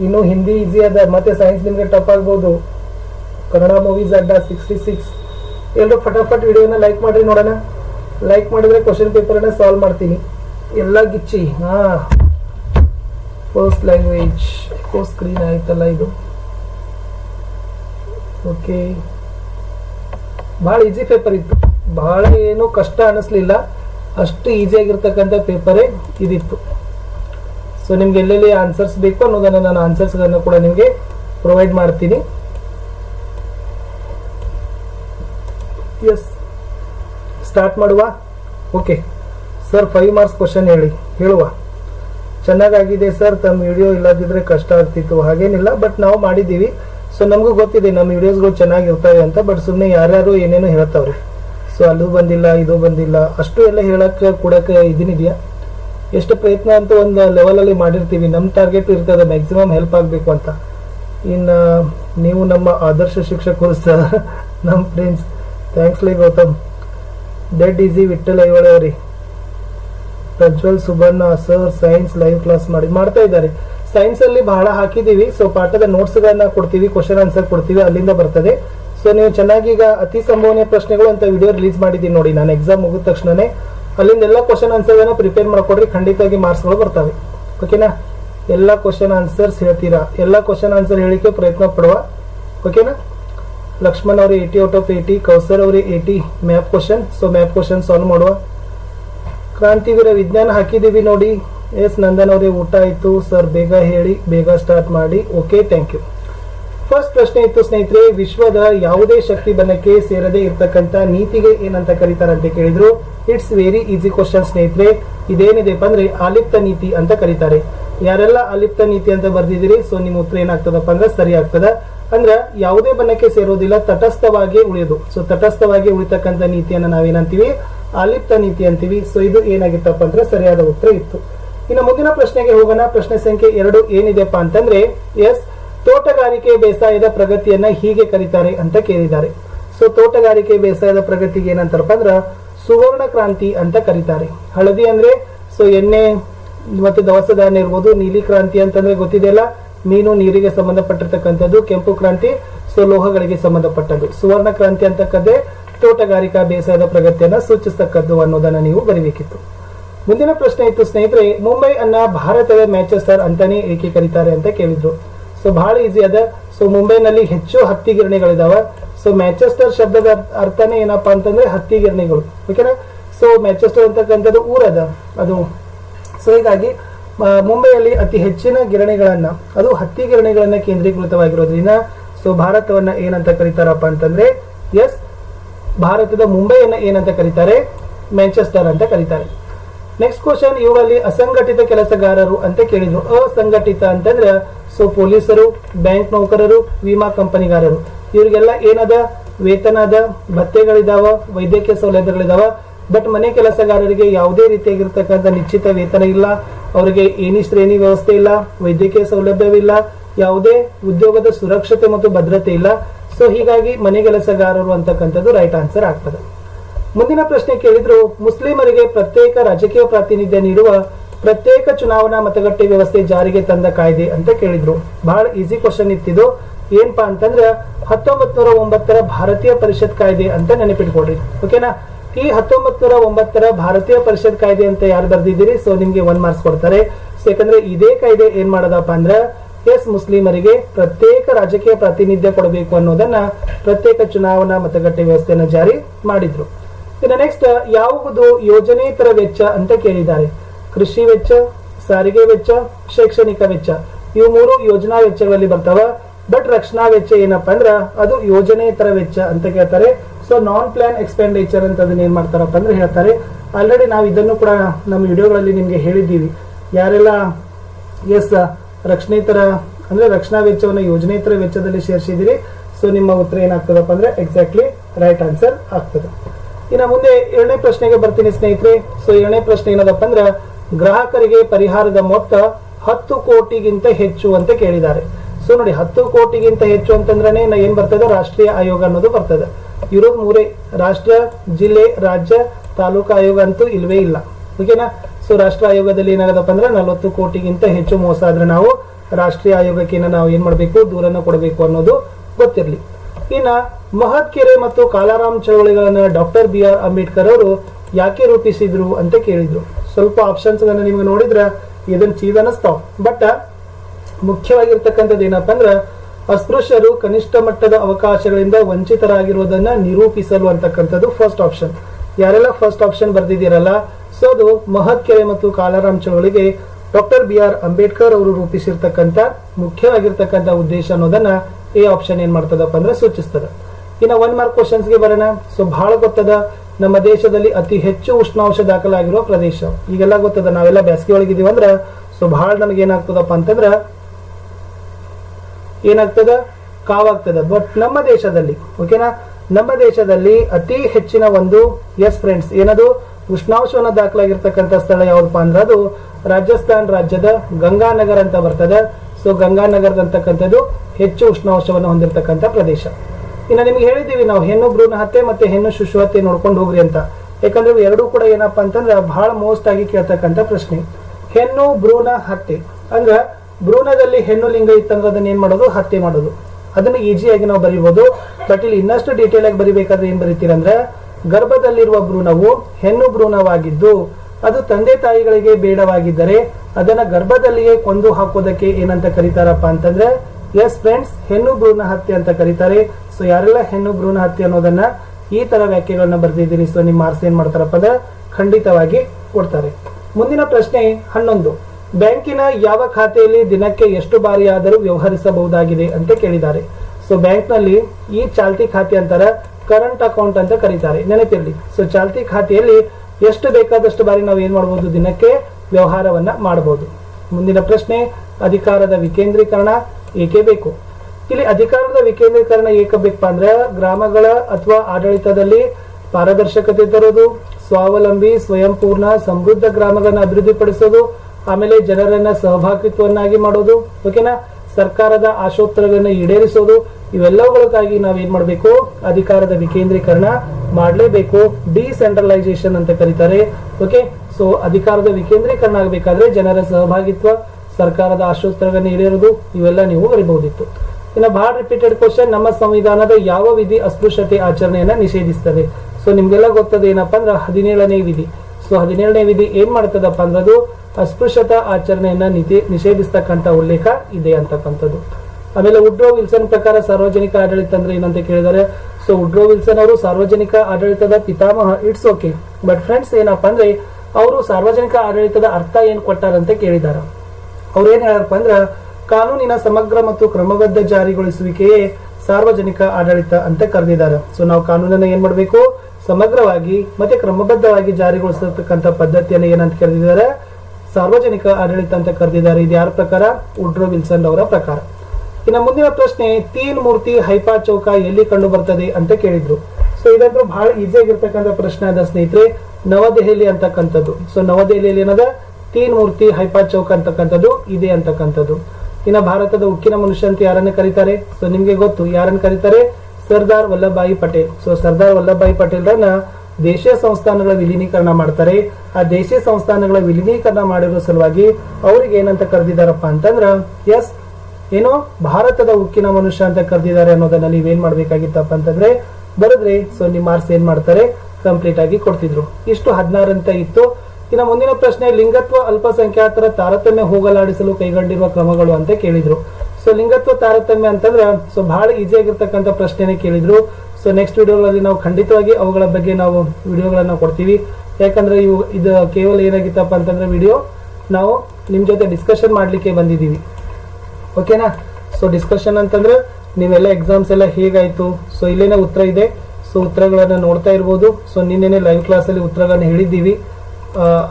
ಇನ್ನು ಹಿಂದಿ ಈಸಿ ಅದ. ಮತ್ತೆ ಸೈನ್ಸ್ ನಿಮಗೆ ಟಫ್ ಆಗ್ಬೋದು. ಕನ್ನಡ ಮೂವೀಸ್ ಅಡ್ಡ ಸಿಕ್ಸ್ಟಿ ಸಿಕ್ಸ್ ಎಲ್ಲರೂ ಫಟಾಫಟ್ ವಿಡಿಯೋನ ಲೈಕ್ ಮಾಡಿರಿ ನೋಡೋಣ. ಲೈಕ್ ಮಾಡಿದ್ರೆ ಕ್ವಶನ್ ಪೇಪರನ್ನ ಸಾಲ್ವ್ ಮಾಡ್ತೀನಿ. ಎಲ್ಲ ಗಿಚ್ಚಿ. ಹಾ. ಫಸ್ಟ್ ಲ್ಯಾಂಗ್ವೇಜ್ ಎಕೋ ಸ್ಕ್ರೀನ್ ಆಯ್ತಲ್ಲ ಇದು. ಓಕೆ ಭಾಳ ಈಸಿ ಪೇಪರ್ ಇತ್ತು. ಭಾಳ ಏನು ಕಷ್ಟ ಅನಿಸ್ಲಿಲ್ಲ. ಅಷ್ಟು ಈಸಿಯಾಗಿರ್ತಕ್ಕಂಥ ಪೇಪರೇ ಇದಿತ್ತು. ಸೊ ನಿಮ್ಗೆ ಎಲ್ಲೆಲ್ಲಿ ಆನ್ಸರ್ಸ್ ಬೇಕು ಅನ್ನೋದನ್ನು ನಾನು ಆನ್ಸರ್ಸ್ಗಳನ್ನು ಕೂಡ ನಿಮಗೆ ಪ್ರೊವೈಡ್ ಮಾಡ್ತೀನಿ. ಎಸ್ ಸ್ಟಾರ್ಟ್ ಮಾಡುವ? Okay sir five marks question ಹೇಳಿ, ಹೇಳುವ. ಚೆನ್ನಾಗಾಗಿದೆ ಸರ್ ತಮ್ಮ ವಿಡಿಯೋ ಇಲ್ಲದಿದ್ದರೆ ಕಷ್ಟ ಆಗ್ತಿತ್ತು, ಹಾಗೇನಿಲ್ಲ ಬಟ್ ನಾವು ಮಾಡಿದ್ದೀವಿ. ಸೊ ನಮಗೂ ಗೊತ್ತಿದೆ, ನಮ್ಮ ವಿಡಿಯೋಸ್ಗಳು ಚೆನ್ನಾಗಿರ್ತವೆ ಅಂತ ಬಟ್ ಸುಮ್ಮನೆ ಯಾರ್ಯಾರು ಏನೇನು ಹೇಳ್ತಾವ್ರೆ ಸೊ ಅದು ಬಂದಿಲ್ಲ, ಇದು ಬಂದಿಲ್ಲ, ಅಷ್ಟು ಎಲ್ಲ ಹೇಳಕ್ಕೆ, ಕೊಡಕ್ಕೆ ಇದನ್ನಿದೆಯಾ ಎಷ್ಟು ಪ್ರಯತ್ನ ಅಂತ ಒಂದು ಲೆವೆಲಲ್ಲಿ ಮಾಡಿರ್ತೀವಿ. ನಮ್ಮ ಟಾರ್ಗೆಟ್ ಇರ್ತದೆ ಮ್ಯಾಕ್ಸಿಮಮ್ ಹೆಲ್ಪ್ ಆಗಬೇಕು ಅಂತ. ಇನ್ನು ನೀವು ನಮ್ಮ ಆದರ್ಶ ಶಿಕ್ಷಕರು ಸರ್ ನಮ್ಮ ಫ್ರೆಂಡ್ಸ್ ಥ್ಯಾಂಕ್ಸ್ ಲೈ ಗೌತಮ್. ಡೆಡ್ ಈಸಿ ವಿಠಲ್ ಐವಳೆ ಅವ್ರಿ Prajwal Suvarna sir science live class ಮಾಡಿ, ಮಾಡ್ತಾ ಇದ್ದಾರೆ. ಸೈನ್ಸ್ ಅಲ್ಲಿ ಬಹಳ ಹಾಕಿದ್ದೀವಿ ಸೊ ಪಾಠದ ನೋಟ್ಸ್ಗಳನ್ನ ಕೊಡ್ತೀವಿ ಕ್ವಶನ್ ಆನ್ಸರ್ ಕೊಡ್ತೀವಿ, ಅಲ್ಲಿಂದ ಬರ್ತದೆ. ಸೊ ನೀವು ಚೆನ್ನಾಗಿ ಈಗ ಅತಿ ಸಂಭವನೀಯ ಪ್ರಶ್ನೆಗಳು ಅಂತ ವಿಡಿಯೋ ರಿಲೀಸ್ ಮಾಡಿದ್ದೀನಿ ನೋಡಿ. ನಾನು ಎಕ್ಸಾಮ್ ಮುಗಿದ ತಕ್ಷಣನೇ ಅಲ್ಲಿಂದ ಎಲ್ಲ ಕ್ವಶನ್ ಆನ್ಸರ್ ಪ್ರಿಪೇರ್ ಮಾಡ್ಕೊಡ್ರಿ. ಖಂಡಿತವಾಗಿ ಮಾರ್ಕ್ಸ್ಗಳು ಬರ್ತವೆ. ಓಕೆನಾ ಎಲ್ಲ ಕ್ವಶನ್ ಆನ್ಸರ್ಸ್ ಹೇಳ್ತೀರಾ? ಎಲ್ಲ ಕ್ವಶನ್ ಆನ್ಸರ್ ಹೇಳಿಕೆ ಪ್ರಯತ್ನ ಪಡುವ. ಓಕೆನಾ ಲಕ್ಷ್ಮಣ್ ಅವರು eighty out of eighty Kausar ಅವರು eighty map question so map question solve ಮಾಡುವ. ಕ್ರಾಂತಿವೀರ ವಿಜ್ಞಾನ ಹಾಕಿದ್ದೀವಿ ನೋಡಿ. ಎಸ್ ನಂದನ್ ಅವರೇ ಊಟ ಆಯಿತು. ಸರ್ ಬೇಗ ಹೇಳಿ, ಬೇಗ ಸ್ಟಾರ್ಟ್ ಮಾಡಿ. ಓಕೆ ಥ್ಯಾಂಕ್ ಯು ಫಸ್ಟ್ ಪ್ರಶ್ನೆ ಇತ್ತು, ಸ್ನೇಹಿತರೆ, ವಿಶ್ವದ ಯಾವುದೇ ಶಕ್ತಿ ಬಣ್ಣಕ್ಕೆ ಸೇರದೆ ಇರತಕ್ಕಂತ ನೀತಿಗೆ ಏನಂತ ಕರೀತಾರಂತೆ ಕೇಳಿದ್ರು. ಇಟ್ಸ್ ವೆರಿ ಈಸಿ ಕ್ವಶನ್ ಸ್ನೇಹಿತರೆ. ಇದೇನಿದೆಪ್ಪ ಅಂದ್ರೆ ಆಲಿಪ್ತ ನೀತಿ ಅಂತ ಕರೀತಾರೆ. ಯಾರೆಲ್ಲ ಆಲಿಪ್ತ ನೀತಿ ಅಂತ ಬರ್ದಿದ್ದೀರಿ? ಸೊ ನಿಮ್ಮ ಉತ್ತರ ಏನಾಗ್ತದಪ್ಪ ಅಂದ್ರೆ ಸರಿ ಆಗ್ತದ. ಅಂದ್ರ ಯಾವುದೇ ಬಣ್ಣಕ್ಕೆ ಸೇರೋದಿಲ್ಲ, ತಟಸ್ಥವಾಗಿ ಉಳಿಯೋದು. ಸೊ ತಟಸ್ಥವಾಗಿ ಉಳಿತಕ್ಕಂಥ ನೀತಿಯನ್ನ ನಾವೇನಂತೀವಿ? ಆಲಿಪ್ತ ನೀತಿ ಅಂತೀವಿ. ಸೊ ಇದು ಏನಾಗಿತ್ತಪ್ಪ ಅಂದ್ರೆ ಸರಿಯಾದ ಉತ್ತರ ಇತ್ತು. ಇನ್ನು ಮುಂದಿನ ಪ್ರಶ್ನೆಗೆ ಹೋಗೋಣ. ಪ್ರಶ್ನೆ ಸಂಖ್ಯೆ ಎರಡು ಏನಿದೆಪ್ಪ ಅಂತಂದ್ರೆ ಎಸ್ ತೋಟಗಾರಿಕೆ ಬೇಸಾಯದ ಪ್ರಗತಿಯನ್ನ ಹೀಗೆ ಕರೀತಾರೆ ಅಂತ ಕೇಳಿದ್ದಾರೆ. ಸೊ ತೋಟಗಾರಿಕೆ ಬೇಸಾಯದ ಪ್ರಗತಿಗೆ ಏನಂತಾರಪ್ಪ ಅಂದ್ರೆ ಸುವರ್ಣ ಕ್ರಾಂತಿ ಅಂತ ಕರೀತಾರೆ. ಹಳದಿ ಅಂದ್ರೆ ಸೊ ಎಣ್ಣೆ ಮತ್ತೆ ದವಸ ಧಾನ್ಯ ಇರ್ಬೋದು, ನೀಲಿ ಕ್ರಾಂತಿ ಅಂತಂದ್ರೆ ಗೊತ್ತಿದೆಯಲ್ಲ ಮೀನು ನೀರಿಗೆ ಸಂಬಂಧಪಟ್ಟಿರ್ತಕ್ಕಂಥದ್ದು, ಕೆಂಪು ಕ್ರಾಂತಿ ಸೊ ಲೋಹಗಳಿಗೆ ಸಂಬಂಧಪಟ್ಟದ್ದು. ಸುವರ್ಣ ಕ್ರಾಂತಿ ಅಂತಕ್ಕದ್ದೇ ತೋಟಗಾರಿಕಾ ಬೇಸಾಯದ ಪ್ರಗತಿಯನ್ನು ಸೂಚಿಸತಕ್ಕದ್ದು ಅನ್ನೋದನ್ನ ನೀವು ಬರೀಬೇಕಿತ್ತು. ಮುಂದಿನ ಪ್ರಶ್ನೆ ಇತ್ತು, ಸ್ನೇಹಿತರೆ, ಮುಂಬೈ ಅನ್ನ ಭಾರತದ ಮ್ಯಾಂಚೆಸ್ಟರ್ ಅಂತಾನೆ ಏಕೆ ಕರೀತಾರೆ ಅಂತ ಕೇಳಿದ್ರು. ಸೊ ಬಹಳ ಈಸಿ ಅದ. ಸೊ ಮುಂಬೈನಲ್ಲಿ ಹೆಚ್ಚು ಹತ್ತಿ ಗಿರಣಿಗಳಿದಾವ. ಸೊ ಮ್ಯಾಂಚೆಸ್ಟರ್ ಶಬ್ದದ ಅರ್ಥನೇ ಏನಪ್ಪಾ ಅಂತಂದ್ರೆ ಹತ್ತಿ ಗಿರಣಿಗಳು. ಓಕೆನಾ ಸೊ ಮ್ಯಾಂಚೆಸ್ಟರ್ ಅಂತಕ್ಕಂಥದ್ದು ಊರದ ಅದು. ಸೊ ಹೀಗಾಗಿ ಮುಂಬೈಯಲ್ಲಿ ಅತಿ ಹೆಚ್ಚಿನ ಗಿರಣಿಗಳನ್ನ, ಅದು ಹತ್ತಿ ಗಿರಣಿಗಳನ್ನ ಕೇಂದ್ರೀಕೃತವಾಗಿರೋದ್ರಿಂದ ಸೊ ಭಾರತವನ್ನ ಏನಂತ ಕರೀತಾರಪ್ಪ ಅಂತಂದ್ರೆ ಎಸ್ ಭಾರತದ ಮುಂಬೈಯನ್ನ ಏನಂತ ಕರೀತಾರೆ? ಮ್ಯಾಂಚೆಸ್ಟರ್ ಅಂತ ಕರೀತಾರೆ. ನೆಕ್ಸ್ಟ್ ಕ್ವಶನ್ ಇವುಗಳಲ್ಲಿ ಅಸಂಘಟಿತ ಕೆಲಸಗಾರರು ಅಂತ ಕೇಳಿದ್ರು. ಅಸಂಘಟಿತ ಅಂತಂದ್ರೆ ಸೊ ಪೊಲೀಸರು ಬ್ಯಾಂಕ್ ನೌಕರರು, ವಿಮಾ ಕಂಪನಿಗಾರರು. ಇವರಿಗೆಲ್ಲ ಏನದ? ವೇತನ ಅದ ಭತ್ಯೆಗಳಿದಾವ, ವೈದ್ಯಕೀಯ ಸೌಲಭ್ಯಗಳಿದಾವ. ಬಟ್ ಮನೆ ಕೆಲಸಗಾರರಿಗೆ ಯಾವುದೇ ರೀತಿಯಾಗಿರ್ತಕ್ಕಂಥ ನಿಶ್ಚಿತ ವೇತನ ಇಲ್ಲ. ಅವರಿಗೆ ಏನಿ ಶ್ರೇಣಿ ವ್ಯವಸ್ಥೆ ಇಲ್ಲ, ವೈದ್ಯಕೀಯ ಸೌಲಭ್ಯವಿಲ್ಲ, ಯಾವುದೇ ಉದ್ಯೋಗದ ಸುರಕ್ಷತೆ ಮತ್ತು ಭದ್ರತೆ ಇಲ್ಲ. ಸೊ ಹೀಗಾಗಿ ಮನೆ ಕೆಲಸಗಾರರು ಅಂತಕ್ಕಂಥದ್ದು ರೈಟ್ ಆನ್ಸರ್ ಆಗ್ತದೆ. ಮುಂದಿನ ಪ್ರಶ್ನೆ ಕೇಳಿದ್ರು, ಮುಸ್ಲಿಮರಿಗೆ ಪ್ರತ್ಯೇಕ ರಾಜಕೀಯ ಪ್ರಾತಿನಿಧ್ಯ ನೀಡುವ ಪ್ರತ್ಯೇಕ ಚುನಾವಣಾ ಮತಗಟ್ಟೆ ವ್ಯವಸ್ಥೆ ಜಾರಿಗೆ ತಂದ ಕಾಯ್ದೆ ಅಂತ ಕೇಳಿದ್ರು. ಬಹಳ ಈಸಿ ಕ್ವಶನ್ ಇತ್ತಿದು. ಏನ್ಪಾ ಅಂತಂದ್ರೆ ಹತ್ತೊಂಬತ್ ನೂರ ಒಂಬತ್ತರ ಭಾರತೀಯ ಪರಿಷತ್ ಕಾಯ್ದೆ ಅಂತ ನೆನಪಿಟ್ಕೊಡ್ರಿ ಓಕೆನಾ? ಈ ಹತ್ತೊಂಬತ್ ನೂರ ಒಂಬತ್ತರ ಭಾರತೀಯ ಪರಿಷತ್ ಕಾಯ್ದೆ ಅಂತ ಯಾರು ಬರ್ದಿದ್ದೀರಿ? ಸೊ ನಿಮ್ಗೆ ಒನ್ ಮಾರ್ಕ್ಸ್ ಕೊಡ್ತಾರೆ. ಯಾಕಂದ್ರೆ ಇದೇ ಕಾಯ್ದೆ ಏನ್ ಮಾಡೋದಪ್ಪ ಅಂದ್ರೆ ಎಸ್ ಮುಸ್ಲಿಮರಿಗೆ ಪ್ರತ್ಯೇಕ ರಾಜಕೀಯ ಪ್ರಾತಿನಿಧ್ಯ ಕೊಡಬೇಕು ಅನ್ನೋದನ್ನ ಪ್ರತ್ಯೇಕ ಚುನಾವಣಾ ಮತಗಟ್ಟೆ ವ್ಯವಸ್ಥೆಯನ್ನ ಜಾರಿ ಮಾಡಿದ್ರು. ಇನ್ನು ನೆಕ್ಸ್ಟ್ ಯಾವುದು ಯೋಜನೇತರ ವೆಚ್ಚ ಅಂತ ಕೇಳಿದ್ದಾರೆ. ಕೃಷಿ ವೆಚ್ಚ, ಸಾರಿಗೆ ವೆಚ್ಚ, ಶೈಕ್ಷಣಿಕ ವೆಚ್ಚ. ಇವು ಮೂರು ಯೋಜನಾ ವೆಚ್ಚಗಳಲ್ಲಿ ಬರ್ತಾವ. ಬಟ್ ರಕ್ಷಣಾ ವೆಚ್ಚ ಏನಪ್ಪಾ ಅಂದ್ರ ಅದು ಯೋಜನೇತರ ವೆಚ್ಚ ಅಂತ ಕೇಳ್ತಾರೆ. ಸೊ ನಾನ್ ಪ್ಲಾನ್ ಎಕ್ಸ್ಪೆಂಡಿಚರ್ ಅಂತ ಅದನ್ನ ಏನ್ ಮಾಡ್ತಾರಪ್ಪ ಅಂದ್ರೆ ಹೇಳ್ತಾರೆ. ಆಲ್ರೆಡಿ ನಾವು ಇದನ್ನು ಕೂಡ ನಮ್ಮ ವಿಡಿಯೋಗಳಲ್ಲಿ ನಿಮ್ಗೆ ಹೇಳಿದ್ದೀವಿ. ಯಾರೆಲ್ಲ, ಎಸ್, ರಕ್ಷಣೇತರ, ಅಂದ್ರೆ ರಕ್ಷಣಾ ವೆಚ್ಚವನ್ನು ಯೋಜನೇತರ ವೆಚ್ಚದಲ್ಲಿ ಸೇರಿಸಿದಿರಿ ಸೊ ನಿಮ್ಮ ಉತ್ತರ ಏನಾಗ್ತದಪ್ಪ ಅಂದ್ರೆ ಎಕ್ಸಾಕ್ಟ್ಲಿ ರೈಟ್ ಆನ್ಸರ್ ಆಗ್ತದೆ. ಇನ್ನ ಮುಂದೆ ಎರಡನೇ ಪ್ರಶ್ನೆಗೆ ಬರ್ತೀನಿ ಸ್ನೇಹಿತರೆ. ಸೊ ಎರಡನೇ ಪ್ರಶ್ನೆ ಏನದಪ್ಪ ಅಂದ್ರೆ, ಗ್ರಾಹಕರಿಗೆ ಪರಿಹಾರದ ಮೊತ್ತ ಹತ್ತು ಕೋಟಿಗಿಂತ ಹೆಚ್ಚು ಅಂತ ಕೇಳಿದ್ದಾರೆ. ಸೊ ನೋಡಿ, ಹತ್ತು ಕೋಟಿಗಿಂತ ಹೆಚ್ಚು ಅಂತಂದ್ರೆ ಏನ್ ಬರ್ತದೆ? ರಾಷ್ಟ್ರೀಯ ಆಯೋಗ ಅನ್ನೋದು ಬರ್ತದೆ. ಇರೋದು ಮೂರೇ, ರಾಷ್ಟ್ರ, ಜಿಲ್ಲೆ, ರಾಜ್ಯ, ತಾಲೂಕು ಆಯೋಗ ಅಂತೂ ಇಲ್ವೇ ಇಲ್ಲ. ಓಕೆನಾ ಸೊ ರಾಷ್ಟ್ರ ಆಯೋಗದಲ್ಲಿ ಏನಾಗದಪ್ಪ ಅಂದ್ರೆ ನಲವತ್ತು ಕೋಟಿಗಿಂತ ಹೆಚ್ಚು ಮೋಸ ಆದ್ರೆ ನಾವು ರಾಷ್ಟ್ರೀಯ ಆಯೋಗಕ್ಕೆ ನಾವು ಏನ್ ಮಾಡಬೇಕು? ದೂರನ್ನು ಕೊಡಬೇಕು ಅನ್ನೋದು ಗೊತ್ತಿರ್ಲಿ. ಇನ್ನ ಮಹತ್ಕೆರೆ ಮತ್ತು ಕಾಲಾರಾಮ್ ಚಳವಳಿಗಳನ್ನ ಡಾಕ್ಟರ್ ಬಿ ಆರ್ ಅಂಬೇಡ್ಕರ್ ಅವರು ಯಾಕೆ ರೂಪಿಸಿದ್ರು ಅಂತ ಕೇಳಿದ್ರು. ಸ್ವಲ್ಪ ಆಪ್ಷನ್ಸ್ ನಿಮ್ಗೆ ನೋಡಿದ್ರೆ ಇದನ್ನ ಚೀಸ್ ಅನ್ನಿಸ್ತಾವ್ ಬಟ್ ಮುಖ್ಯವಾಗಿರ್ತಕ್ಕಂಥದ್ದು ಏನಪ್ಪ ಅಂದ್ರೆ, ಅಸ್ಪೃಶ್ಯರು ಕನಿಷ್ಠ ಮಟ್ಟದ ಅವಕಾಶಗಳಿಂದ ವಂಚಿತರಾಗಿರುವುದನ್ನ ನಿರೂಪಿಸಲು ಅಂತಕ್ಕಂಥದ್ದು ಫಸ್ಟ್ ಆಪ್ಷನ್ ಯಾರೆಲ್ಲ ಫಸ್ಟ್ ಆಪ್ಷನ್ ಬರ್ದಿದ್ದೀರಲ್ಲ ಸೊ ಅದು ಮಹತ್ಕೆರೆ ಮತ್ತು ಕಾಲಾರಾಮ್ ಚಳವಳಿಗೆ ಡಾಕ್ಟರ್ ಬಿ ಆರ್ ಅಂಬೇಡ್ಕರ್ ಅವರು ರೂಪಿಸಿರ್ತಕ್ಕಂಥ, ಮುಖ್ಯವಾಗಿರ್ತಕ್ಕಂಥ ಉದ್ದೇಶ ಅನ್ನೋದನ್ನ ಎ ಆಪ್ಷನ್ ಏನ್ ಮಾಡ್ತದಪ್ಪ ಅಂದ್ರೆ ಸೂಚಿಸ್ತದ. ಇನ್ನ ಒನ್ ಮಾರ್ಕ್ ಕ್ವಶನ್ಸ್ಗೆ ಬರೋಣ. ಸೊ ಬಹಳ ಗೊತ್ತದ. ನಮ್ಮ ದೇಶದಲ್ಲಿ ಅತಿ ಹೆಚ್ಚು ಉಷ್ಣಾಂಶ ದಾಖಲಾಗಿರುವ ಪ್ರದೇಶ. ಈಗೆಲ್ಲ ಗೊತ್ತದ, ನಾವೆಲ್ಲ ಬೇಸಿಗೆ ಒಳಗಿದೀವಿ ಅಂದ್ರೆ ಸೊ ಬಹಳ ನಮ್ಗೆ ಏನಾಗ್ತದಪ್ಪ ಅಂತಂದ್ರ, ಏನಾಗ್ತದ? ಕಾವಾಗ್ತದ. ಬಟ್ ನಮ್ಮ ದೇಶದಲ್ಲಿ ಓಕೆನಾ ನಮ್ಮ ದೇಶದಲ್ಲಿ ಅತಿ ಹೆಚ್ಚಿನ ಒಂದು ಎಸ್ ಫ್ರೆಂಡ್ಸ್ ಏನದು? ಉಷ್ಣಾಂಶವನ್ನ ದಾಖಲಾಗಿರ್ತಕ್ಕಂಥ ಸ್ಥಳ ಯಾವ್ದಪ್ಪ ಅಂದ್ರೆ ಅದು ರಾಜಸ್ಥಾನ್ ರಾಜ್ಯದ ಗಂಗಾನಗರ್ ಅಂತ ಬರ್ತದೆ. ಸೊ ಗಂಗಾನಗರದ ಅಂತಕ್ಕಂಥದ್ದು ಹೆಚ್ಚು ಉಷ್ಣಾಂಶವನ್ನು ಹೊಂದಿರತಕ್ಕಂಥ ಪ್ರದೇಶ. ಇನ್ನು ನಿಮ್ಗೆ ಹೇಳಿದ್ದೀವಿ ನಾವು, ಹೆಣ್ಣು ಭ್ರೂಣ ಹತ್ಯೆ ಮತ್ತೆ ಹೆಣ್ಣು ಶಿಶು ಹತ್ಯೆ ನೋಡ್ಕೊಂಡು ಹೋಗ್ರಿ ಅಂತ. ಯಾಕಂದ್ರೆ ಎರಡೂ ಕೂಡ ಏನಪ್ಪಾ ಅಂತಂದ್ರೆ ಬಹಳ ಮೋಸ್ಟ್ ಆಗಿ ಕೇಳ್ತಕ್ಕಂಥ ಪ್ರಶ್ನೆ. ಹೆಣ್ಣು ಭ್ರೂಣ ಹತ್ಯೆ. ಅಂದ್ರ ಭ್ರೂಣದಲ್ಲಿ ಹೆಣ್ಣು ಲಿಂಗ ಇತ್ತಂದ್ರೆ ಅದನ್ನ ಏನ್ ಮಾಡೋದು? ಹತ್ಯೆ ಮಾಡೋದು. ಅದನ್ನ ಈಸಿಯಾಗಿ ನಾವು ಬರೀಬಹುದು ಬಟ್ ಇಲ್ಲಿ ಇನ್ನಷ್ಟು ಡೀಟೇಲ್ ಆಗಿ ಬರಿಬೇಕಾದ್ರೆ ಏನ್ ಬರೀತೀರಂದ್ರೆ, ಗರ್ಭದಲ್ಲಿರುವ ಭ್ರೂಣವು ಹೆಣ್ಣು ಭ್ರೂಣವಾಗಿದ್ದು ಅದು ತಂದೆ ತಾಯಿಗಳಿಗೆ ಬೇಡವಾಗಿದ್ದರೆ ಅದನ್ನ ಗರ್ಭದಲ್ಲಿಯೇ ಕೊಂದು ಹಾಕೋದಕ್ಕೆ ಏನಂತ ಕರೀತಾರಪ್ಪ ಅಂತಂದ್ರೆ ಎಸ್ ಫ್ರೆಂಡ್ಸ್ ಹೆಣ್ಣು ಭ್ರೂಣ ಹತ್ಯೆ ಅಂತ ಕರೀತಾರೆ. ಸೊ ಯಾರೆಲ್ಲ ಹೆಣ್ಣು ಭ್ರೂಣ ಹತ್ಯೆ ಅನ್ನೋದನ್ನ ಈ ತರ ವ್ಯಾಖ್ಯೆಗಳನ್ನ ಬರ್ದಿದ್ದೀರಿ ಸೊ ನಿಮ್ಮ ಮಾರ್ಸ್ ಏನ್ ಮಾಡ್ತಾರಪ್ಪ ಅಂದ್ರೆ ಖಂಡಿತವಾಗಿ ಕೊಡ್ತಾರೆ. ಮುಂದಿನ ಪ್ರಶ್ನೆ ಹನ್ನೊಂದು. ಬ್ಯಾಂಕಿನ ಯಾವ ಖಾತೆಯಲ್ಲಿ ದಿನಕ್ಕೆ ಎಷ್ಟು ಬಾರಿ ಆದರೂ ವ್ಯವಹರಿಸಬಹುದಾಗಿದೆ ಅಂತ ಕೇಳಿದ್ದಾರೆ. ಸೊ ಬ್ಯಾಂಕ್ನಲ್ಲಿ ಈ ಚಾಲ್ತಿ ಖಾತೆ ಅಂತಾರ ಕರೆಂಟ್ ಅಕೌಂಟ್ ಅಂತ ಕರೀತಾರೆ. ನೆನಪಿರಲಿ. ಸೊ ಚಾಲ್ತಿ ಖಾತೆಯಲ್ಲಿ ಎಷ್ಟು ಬೇಕಾದಷ್ಟು ಬಾರಿ ನಾವು ಏನು ಮಾಡಬಹುದು ದಿನಕ್ಕೆ ವ್ಯವಹಾರವನ್ನ ಮಾಡಬಹುದು ಮುಂದಿನ ಪ್ರಶ್ನೆ, ಅಧಿಕಾರದ ವಿಕೇಂದ್ರೀಕರಣ ಏಕೆ ಬೇಕು? ಇಲ್ಲಿ ಅಧಿಕಾರದ ವಿಕೇಂದ್ರೀಕರಣ ಏಕೆ ಬೇಕಪ್ಪ ಅಂದ್ರೆ, ಗ್ರಾಮಗಳ ಅಥವಾ ಆಡಳಿತದಲ್ಲಿ ಪಾರದರ್ಶಕತೆ ತರೋದು, ಸ್ವಾವಲಂಬಿ, ಸ್ವಯಂಪೂರ್ಣ, ಸಮೃದ್ಧ ಗ್ರಾಮಗಳನ್ನು ಅಭಿವೃದ್ಧಿಪಡಿಸೋದು, ಆಮೇಲೆ ಜನರನ್ನ ಸಹಭಾಗಿತ್ವವನ್ನಾಗಿ ಮಾಡೋದು, ಓಕೆನಾ? ಸರ್ಕಾರದ ಆಶೋತ್ತರಗಳನ್ನ ಈಡೇರಿಸೋದು ಇವೆಲ್ಲವುಗಳಿಗಾಗಿ ನಾವೇನ್ ಮಾಡಬೇಕು? ಅಧಿಕಾರದ ವಿಕೇಂದ್ರೀಕರಣ ಮಾಡಲೇಬೇಕು. ಡಿಸೆಂಟ್ರಲೈಸೇಷನ್ ಅಂತ ಕರೀತಾರೆ. ಓಕೆ ಸೊ ಅಧಿಕಾರದ ವಿಕೇಂದ್ರೀಕರಣ ಆಗಬೇಕಾದ್ರೆ ಜನರ ಸಹಭಾಗಿತ್ವ, ಸರ್ಕಾರದ ಆಶೋತ್ತರಗಳನ್ನು ಈಡೇರೋದು ಇವೆಲ್ಲ ನೀವು ಬರಿಬಹುದಿತ್ತು ಇನ್ನು ಬಹಳ ರಿಪೀಟೆಡ್ ಕ್ವಶನ್ ನಮ್ಮ ಸಂವಿಧಾನದ ಯಾವ ವಿಧಿ ಅಸ್ಪೃಶ್ಯತೆ ಆಚರಣೆಯನ್ನು ನಿಷೇಧಿಸ್ತದೆ? ಸೊ ನಿಮ್ಗೆಲ್ಲ ಗೊತ್ತದೆ ಏನಪ್ಪಾ ಅಂದ್ರೆ ಹದಿನೇಳನೇ ವಿಧಿ. ಸೊ ಹದಿನೇಳನೇ ವಿಧಿ ಏನ್ ಮಾಡ್ತದಪ್ಪ ಅಂದ್ರೆ ಅದು ಅಸ್ಪೃಶ್ಯತಾ ಆಚರಣೆಯನ್ನ ನಿಷೇಧಿಸ್ತಕ್ಕಂಥ ಉಲ್ಲೇಖ ಇದೆ ಅಂತಕ್ಕಂಥದ್ದು. ಆಮೇಲೆ ಉಡ್ರೋ ವಿಲ್ಸನ್ ಪ್ರಕಾರ ಸಾರ್ವಜನಿಕ ಆಡಳಿತ ಅಂದ್ರೆ ಏನಂತ ಕೇಳಿದ್ದಾರೆ ಸೊ ಉಡ್ರೋ ವಿಲ್ಸನ್ ಅವರು ಸಾರ್ವಜನಿಕ ಆಡಳಿತದ ಪಿತಾಮಹ ಇಟ್ಸ್ ಓಕೆ ಬಟ್ ಫ್ರೆಂಡ್ಸ್ ಏನಪ್ಪ ಅಂದ್ರೆ, ಅವರು ಸಾರ್ವಜನಿಕ ಆಡಳಿತದ ಅರ್ಥ ಏನ್ ಕೊಟ್ಟಾರಂತ ಕೇಳಿದಾರ. ಅವ್ರು ಏನ್ ಹೇಳಪ್ಪ ಅಂದ್ರ, ಕಾನೂನಿನ ಸಮಗ್ರ ಮತ್ತು ಕ್ರಮಬದ್ಧ ಜಾರಿಗೊಳಿಸುವಿಕೆಯೇ ಸಾರ್ವಜನಿಕ ಆಡಳಿತ ಅಂತ ಕರೆದಿದ್ದಾರೆ. ಸೊ ನಾವು ಕಾನೂನನ್ನ ಏನ್ ಮಾಡಬೇಕು? ಸಮಗ್ರವಾಗಿ ಮತ್ತೆ ಕ್ರಮಬದ್ಧವಾಗಿ ಜಾರಿಗೊಳಿಸತಕ್ಕಂಥ ಪದ್ಧತಿಯನ್ನು ಏನಂತ ಕರೆದಿದ್ದಾರೆ? ಸಾರ್ವಜನಿಕ ಆಡಳಿತ ಅಂತ ಕರೆದಿದ್ದಾರೆ. ಇದು ಯಾರ ಪ್ರಕಾರ? ಉಡ್ರೋ ವಿಲ್ಸನ್ ಅವರ ಪ್ರಕಾರ. ಇನ್ನು ಮುಂದಿನ ಪ್ರಶ್ನೆ, ತೀನ್ ಮೂರ್ತಿ ಹೈಪಾ ಚೌಕ ಎಲ್ಲಿ ಕಂಡು ಬರ್ತದೆ ಅಂತ ಕೇಳಿದ್ರು. ಸೊ ಇದಂತೂ ಬಹಳ ಈಸಿ ಆಗಿರ್ತಕ್ಕಂಥ ಪ್ರಶ್ನೆ ಅದ ಸ್ನೇಹಿತರೆ, ನವದೆಹಲಿ ಅಂತಕ್ಕಂಥದ್ದು. ಸೊ ನವದೆಹಲಿಯಲ್ಲಿ ಏನದ? ತೀನ್ ಮೂರ್ತಿ ಹೈಪಾ ಚೌಕ ಅಂತಕ್ಕಂಥದ್ದು, ಇದೆ ಅಂತಕ್ಕಂಥದ್ದು. ಇನ್ನು ಭಾರತದ ಉಕ್ಕಿನ ಮನುಷ್ಯ ಅಂತ ಯಾರನ್ನ ಕರೀತಾರೆ? ಸೊ ನಿಮ್ಗೆ ಗೊತ್ತು, ಯಾರನ್ನ ಕರೀತಾರೆ? ಸರ್ದಾರ್ ವಲ್ಲಭಾಯಿ ಪಟೇಲ್. ಸೊ ಸರ್ದಾರ್ ವಲ್ಲಭಾಯಿ ಪಟೇಲ್ರನ್ನ ದೇಶೀಯ ಸಂಸ್ಥಾನಗಳ ವಿಲೀನೀಕರಣ ಮಾಡ್ತಾರೆ. ಆ ದೇಶೀಯ ಸಂಸ್ಥಾನಗಳ ವಿಲೀನೀಕರಣ ಮಾಡಿರೋ ಸಲುವಾಗಿ ಅವ್ರಿಗೆ ಏನಂತ ಕರೆದಿದ್ದಾರಪ್ಪ ಅಂತಂದ್ರ ಎಸ್ ಏನು ಭಾರತದ ಉಕ್ಕಿನ ಮನುಷ್ಯ ಅಂತ ಕರೆದಿದ್ದಾರೆ ಅನ್ನೋದನ್ನ ನೀವೇನ್ ಮಾಡ್ಬೇಕಾಗಿತ್ತಪ್ಪ ಅಂತಂದ್ರೆ, ಬರೆದ್ರೆ ಸೊ ನಿಮ್ಮ ಮಾರ್ಕ್ಸ್ ಏನ್ ಮಾಡ್ತಾರೆ? ಕಂಪ್ಲೀಟ್ ಆಗಿ ಕೊಡ್ತಿದ್ರು. ಇಷ್ಟು ಹದಿನಾರಂತ ಇತ್ತು. ಇನ್ನು ಮುಂದಿನ ಪ್ರಶ್ನೆ, ಲಿಂಗತ್ವ ಅಲ್ಪಸಂಖ್ಯಾತರ ತಾರತಮ್ಯ ಹೋಗಲಾಡಿಸಲು ಕೈಗೊಂಡಿರುವ ಕ್ರಮಗಳು ಅಂತ ಕೇಳಿದ್ರು. ಸೊ ಲಿಂಗತ್ವ ತಾರತಮ್ಯ ಅಂತಂದ್ರೆ ಸೊ ಬಹಳ ಈಸಿ ಆಗಿರ್ತಕ್ಕಂಥ ಪ್ರಶ್ನೆನೇ ಕೇಳಿದ್ರು. ಸೊ ನೆಕ್ಸ್ಟ್ ವಿಡಿಯೋಗಳಲ್ಲಿ ನಾವು ಖಂಡಿತವಾಗಿ ಅವುಗಳ ಬಗ್ಗೆ ನಾವು ವಿಡಿಯೋಗಳನ್ನ ಕೊಡ್ತೀವಿ. ಯಾಕಂದ್ರೆ ಇವು ಇದು ಕೇವಲ ಏನಾಗಿತ್ತಪ್ಪ ಅಂತಂದ್ರೆ, ವಿಡಿಯೋ ನಾವು ನಿಮ್ಮ ಜೊತೆ ಡಿಸ್ಕಷನ್ ಮಾಡ್ಲಿಕ್ಕೆ ಬಂದಿದ್ದೀವಿ. ಓಕೆನಾ ಸೊ ಡಿಸ್ಕಷನ್ ಅಂತಂದ್ರೆ ನೀವೆಲ್ಲ ಎಕ್ಸಾಮ್ಸ್ ಎಲ್ಲ ಹೇಗಾಯ್ತು? ಸೊ ಇಲ್ಲೇನೇ ಉತ್ತರ ಇದೆ. ಸೊ ಉತ್ತರಗಳನ್ನ ನೋಡ್ತಾ ಇರ್ಬೋದು. ಸೊ ನಿನ್ನೆ ಲೈವ್ ಕ್ಲಾಸಲ್ಲಿ ಉತ್ತರಗಳನ್ನ ಹೇಳಿದ್ದೀವಿ.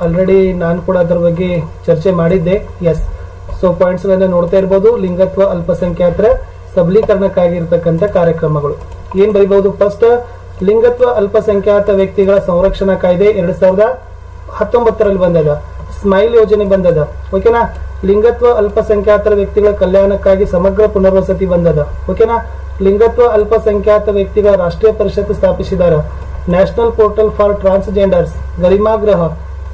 ಆಲ್ರೆಡಿ ನಾನು ಕೂಡ ಅದರ ಬಗ್ಗೆ ಚರ್ಚೆ ಮಾಡಿದ್ದೆ. ಎಸ್ ಸೊ ಪಾಯಿಂಟ್ಸ್ಗಳನ್ನ ನೋಡ್ತಾ ಇರ್ಬೋದು. ಲಿಂಗತ್ವ ಅಲ್ಪಸಂಖ್ಯಾತರ ಸಬಲೀಕರಣಕ್ಕಾಗಿರ್ತಕ್ಕಂಥ ಕಾರ್ಯಕ್ರಮಗಳು. ಏನ್ ಬರೀಬಹುದು? ಫಸ್ಟ್ ಲಿಂಗತ್ವ ಅಲ್ಪಸಂಖ್ಯಾತ ವ್ಯಕ್ತಿಗಳ ಸಂರಕ್ಷಣಾ ಕಾಯ್ದೆ ಎರಡ್ ಸಾವಿರದ ಹತ್ತೊಂಬತ್ತರಲ್ಲಿ ಬಂದದ. ಸ್ಮೈಲ್ ಯೋಜನೆ ಬಂದದ. ಓಕೆನಾ ಲಿಂಗತ್ವ ಅಲ್ಪಸಂಖ್ಯಾತರ ವ್ಯಕ್ತಿಗಳ ಕಲ್ಯಾಣಕ್ಕಾಗಿ ಸಮಗ್ರ ಪುನರ್ವಸತಿ ಬಂದದ ಓಕೆನಾ ಲಿಂಗತ್ವ ಅಲ್ಪಸಂಖ್ಯಾತ ವ್ಯಕ್ತಿಗಳ ರಾಷ್ಟ್ರೀಯ ಪರಿಷತ್ ಸ್ಥಾಪಿಸಿದಾರ. National portal for transgenders Garimagreh,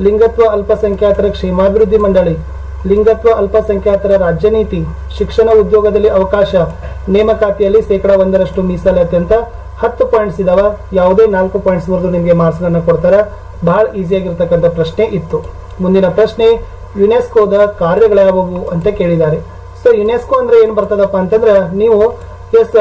ಲಿಂಗತ್ವ ಅಲ್ಪಸಂಖ್ಯಾತರ ಕ್ಷೇಮಾಭಿವೃದ್ಧಿ ಮಂಡಳಿ, ಲಿಂಗತ್ವ ಅಲ್ಪಸಂಖ್ಯಾತರ ರಾಜ್ಯ ನೀತಿ, ಶಿಕ್ಷಣ ಉದ್ಯೋಗದಲ್ಲಿ ಅವಕಾಶ, ನೇಮಕಾತಿಯಲ್ಲಿ ಶೇಕಡಾ ಒಂದರಷ್ಟು ಮೀಸಲಾತಿ ಅಂತ ಹತ್ತು ಪಾಯಿಂಟ್ಸ್ ಇದಾವ. ಯಾವುದೇ ನಾಲ್ಕು ಪಾಯಿಂಟ್ಸ್ ವರೆಗೂ ನಿಮಗೆ ಮಾರ್ಕ್ಸ್ ಗಳನ್ನ ಕೊಡ್ತಾರ. ಬಹಳ ಈಸಿಯಾಗಿರ್ತಕ್ಕಂಥ ಪ್ರಶ್ನೆ ಇತ್ತು. ಮುಂದಿನ ಪ್ರಶ್ನೆ ಯುನೆಸ್ಕೋದ ಕಾರ್ಯಗಳ್ಯಾವುವು ಅಂತ ಕೇಳಿದ್ದಾರೆ. ಸೊ ಯುನೆಸ್ಕೋ ಅಂದ್ರೆ ಏನ್ ಬರ್ತದಪ್ಪ ಅಂತಂದ್ರೆ, ನೀವು ಎಸ್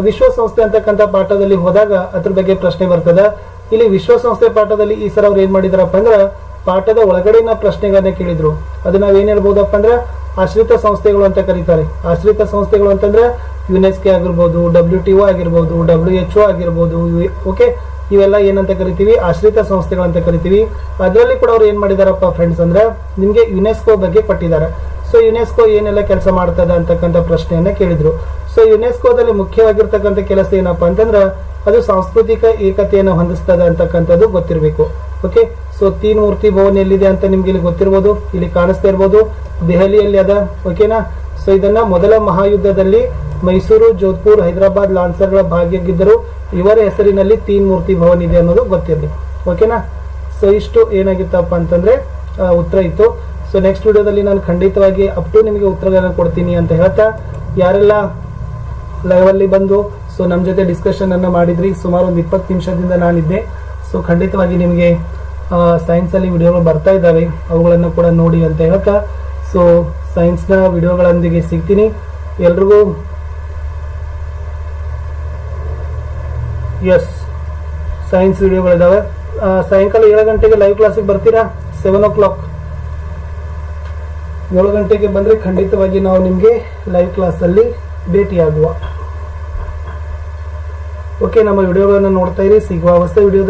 ವಿಶ್ವಸಂಸ್ಥೆ ಅಂತಕ್ಕಂಥ ಪಾಠದಲ್ಲಿ ಹೋದಾಗ ಅದ್ರ ಬಗ್ಗೆ ಪ್ರಶ್ನೆ ಬರ್ತದ. ಇಲ್ಲಿ ವಿಶ್ವಸಂಸ್ಥೆ ಪಾಠದಲ್ಲಿ ಈ ಸಲ ಅವ್ರು ಏನು ಮಾಡಿದಾರಪ್ಪ ಅಂದ್ರೆ, ಪಾಠದ ಒಳಗಡೆನ ಪ್ರಶ್ನೆಗಳನ್ನ ಕೇಳಿದ್ರು. ಅದು ನಾವ್ ಏನ್ ಹೇಳ್ಬೋದಪ್ಪ ಅಂದ್ರೆ, ಆಶ್ರಿತ ಸಂಸ್ಥೆಗಳು ಅಂತ ಕರೀತಾರೆ. ಆಶ್ರಿತ ಸಂಸ್ಥೆಗಳು ಅಂತಂದ್ರೆ, ಯುನೆಸ್ಕೆ ಆಗಿರ್ಬೋದು ಡಬ್ಲ್ಯೂ ಟಿ ಒ ಆಗಿರ್ಬೋದು ಡಬ್ಲ್ಯೂ ಎಚ್ ಒ ಆಗಿರ್ಬೋದು ಓಕೆ ಇವೆಲ್ಲ ಏನಂತ ಕರಿತೀವಿ? ಆಶ್ರಿತ ಸಂಸ್ಥೆಗಳು ಅಂತ ಕರಿತೀವಿ. ಅದರಲ್ಲಿ ಕೂಡ ಅವ್ರು ಏನ್ ಮಾಡಿದಾರಪ್ಪ ಫ್ರೆಂಡ್ಸ್ ಅಂದ್ರೆ, ನಿಮ್ಗೆ ಯುನೆಸ್ಕೋ ಬಗ್ಗೆ ಕೊಟ್ಟಿದ್ದಾರೆ ಸೊ ಯುನೆಸ್ಕೋ ಏನೆಲ್ಲ ಕೆಲಸ ಮಾಡ್ತದೆ ಅಂತಕ್ಕಂಥ ಪ್ರಶ್ನೆಯನ್ನ ಕೇಳಿದ್ರು. ಸೊ ಯುನೆಸ್ಕೋದಲ್ಲಿ ಮುಖ್ಯವಾಗಿರ್ತಕ್ಕಂಥ ಕೆಲಸ ಏನಪ್ಪ ಅಂತಂದ್ರೆ, ಅದು ಸಾಂಸ್ಕೃತಿಕ ಏಕತೆಯನ್ನು ಹೊಂದಿಸ್ತದೆ ಅಂತಕ್ಕಂಥದ್ದು ಗೊತ್ತಿರಬೇಕು. ಓಕೆ ಸೊ ತೀನ್ ಮೂರ್ತಿ ಭವನ್ ಎಲ್ಲಿದೆ ಅಂತ ನಿಮ್ಗೆ ಇಲ್ಲಿ ಗೊತ್ತಿರ್ಬೋದು. ಇಲ್ಲಿ ಕಾಣಿಸ್ತಾ ಇರ್ಬೋದು. ದೆಹಲಿಯಲ್ಲಿ ಅದ. ಓಕೆನಾ ಸೊ ಇದನ್ನ ಮೊದಲ ಮಹಾಯುದ್ಧದಲ್ಲಿ ಮೈಸೂರು, ಜೋಧ್ಪುರ್, ಹೈದರಾಬಾದ್, ಲಾನ್ಸರ್ಗಳ ಭಾಗಿಯಾಗಿದ್ದರು. ಇವರ ಹೆಸರಿನಲ್ಲಿ ತೀನ್ ಮೂರ್ತಿ ಭವನ್ ಇದೆ ಅನ್ನೋದು ಗೊತ್ತಿರಲಿ ಓಕೆನಾ ಸೊ ಇಷ್ಟು ಏನಾಗಿತ್ತಪ್ಪ ಅಂತಂದ್ರೆ ಉತ್ತರ ಇತ್ತು. ಸೊ ನೆಕ್ಸ್ಟ್ ವಿಡಿಯೋದಲ್ಲಿ ನಾನು ಖಂಡಿತವಾಗಿ ಅಪ್ ಟು ನಿಮಗೆ ಉತ್ತರಗಳನ್ನು ಕೊಡ್ತೀನಿ ಅಂತ ಹೇಳ್ತಾ, ಯಾರೆಲ್ಲ ಲೈವ್ ಅಲ್ಲಿ ಬಂದು ಸೊ ನಮ್ಮ ಜೊತೆ ಡಿಸ್ಕಷನ್ ಅನ್ನ ಮಾಡಿದ್ರಿ, ಸುಮಾರು ಒಂದು ಇಪ್ಪತ್ತು ನಿಮಿಷದಿಂದ ನಾನಿದ್ದೆ. ಸೊ ಖಂಡಿತವಾಗಿ ನಿಮಗೆ ಸೈನ್ಸ್ ಅಲ್ಲಿ ವಿಡಿಯೋಗಳು ಬರ್ತಾ ಇದ್ದಾವೆ, ಅವುಗಳನ್ನು ಕೂಡ ನೋಡಿ ಅಂತ ಹೇಳ್ತಾ ಸೊ ಸೈನ್ಸ್ನ ವಿಡಿಯೋಗಳೊಂದಿಗೆ ಸಿಗ್ತೀನಿ. ಎಲ್ರಿಗೂ ಎಸ್ ಸೈನ್ಸ್ ವಿಡಿಯೋಗಳಿದ್ದಾವೆ ಸಾಯಂಕಾಲ ಏಳು ಗಂಟೆಗೆ ಲೈವ್ ಕ್ಲಾಸಿಗೆ ಬರ್ತೀರಾ? ಸೆವೆನ್ ಓ ಕ್ಲಾಕ್ ಏಳು ಗಂಟೆಗೆ ಬಂದರೆ ಖಂಡಿತವಾಗಿ ನಾವು ನಿಮಗೆ ಲೈವ್ ಕ್ಲಾಸಲ್ಲಿ ಭೇಟಿಯಾಗುವ. ಓಕೆ ನಮ್ಮ ವಿಡಿಯೋಗಳನ್ನು ನೋಡ್ತಾ ಇರಿ. ಸಿಗುವ ಹೊಸ ವಿಡಿಯೋದ